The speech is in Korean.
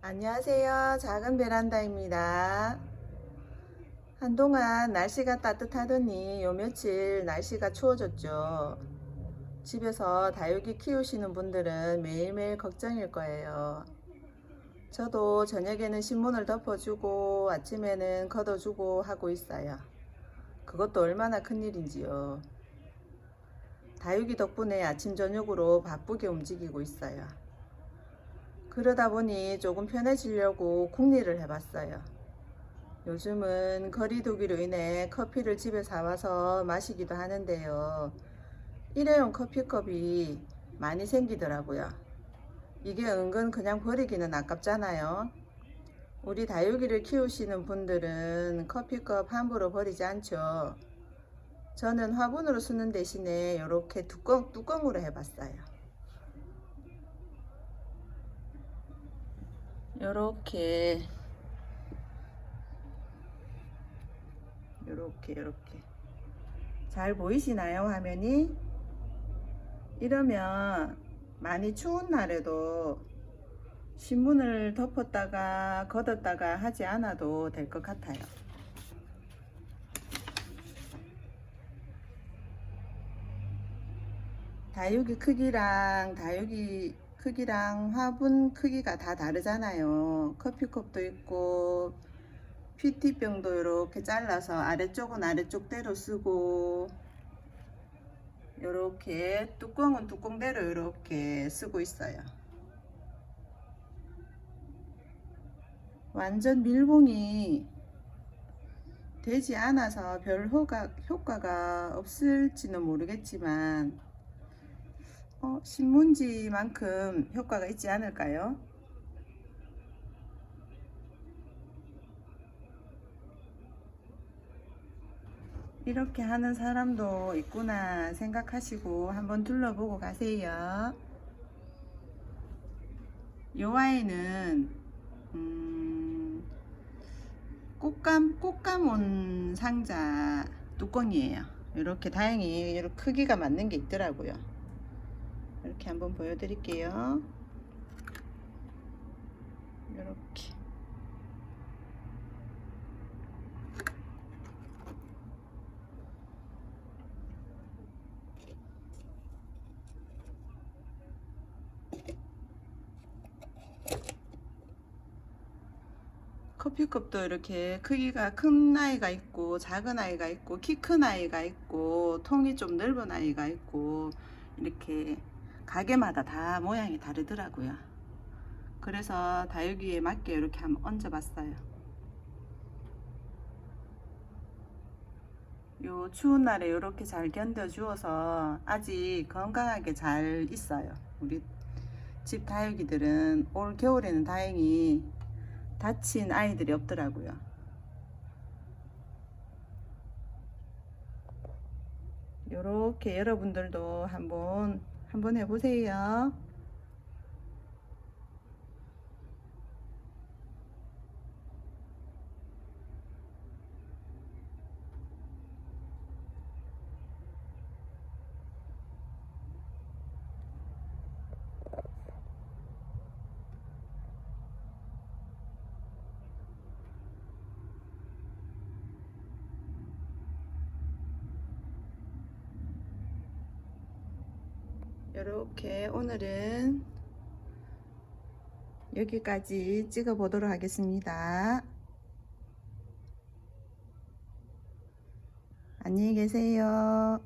안녕하세요. 작은 베란다입니다. 한동안 날씨가 따뜻하더니 요 며칠 날씨가 추워졌죠. 집에서 다육이 키우시는 분들은 매일매일 걱정일 거예요. 저도 저녁에는 신문을 덮어주고 아침에는 걷어주고 하고 있어요. 그것도 얼마나 큰일인지요. 다육이 덕분에 아침 저녁으로 바쁘게 움직이고 있어요. 그러다 보니 조금 편해지려고 국리를 해봤어요. 요즘은 거리두기로 인해 커피를 집에 사와서 마시기도 하는데요. 일회용 커피컵이 많이 생기더라고요. 이게 은근 그냥 버리기는 아깝잖아요. 우리 다육이를 키우시는 분들은 커피컵 함부로 버리지 않죠. 저는 화분으로 쓰는 대신에 이렇게 뚜껑, 뚜껑으로 해봤어요. 요렇게. 요렇게 요렇게. 잘 보이시나요 화면이? 이러면 많이 추운 날에도 신문을 덮었다가 걷었다가 하지 않아도 될 것 같아요. 다육이 크기랑 다육이 크기랑 화분 크기가 다 다르잖아요. 커피컵도 있고 PT병도 이렇게 잘라서 아래쪽은 아래쪽대로 쓰고 이렇게 뚜껑은 뚜껑대로 이렇게 쓰고 있어요. 완전 밀봉이 되지 않아서 별 효과, 효과가 없을지는 모르겠지만 어, 신문지만큼 효과가 있지 않을까요? 이렇게 하는 사람도 있구나 생각하시고 한번 둘러보고 가세요. 요 아이는 음, 꽃감 꽃감 온 상자 뚜껑이에요. 이렇게 다행히 이렇게 크기가 맞는 게 있더라고요. 이렇게 한번 보여드릴게요. 이렇게. 커피컵도 이렇게 크기가 큰 아이가 있고 작은 아이가 있고 키 큰 아이가 있고 통이 좀 넓은 아이가 있고 이렇게 가게마다 다 모양이 다르더라고요. 그래서 다육이에 맞게 이렇게 한번 얹어봤어요. 요 추운 날에 이렇게 잘 견뎌 주어서 아직 건강하게 잘 있어요. 우리 집 다육이들은 올 겨울에는 다행히 다친 아이들이 없더라고요. 요렇게 여러분들도 한번 한번 해보세요. 이렇게 오늘은 여기까지 찍어 보도록 하겠습니다. 안녕히 계세요.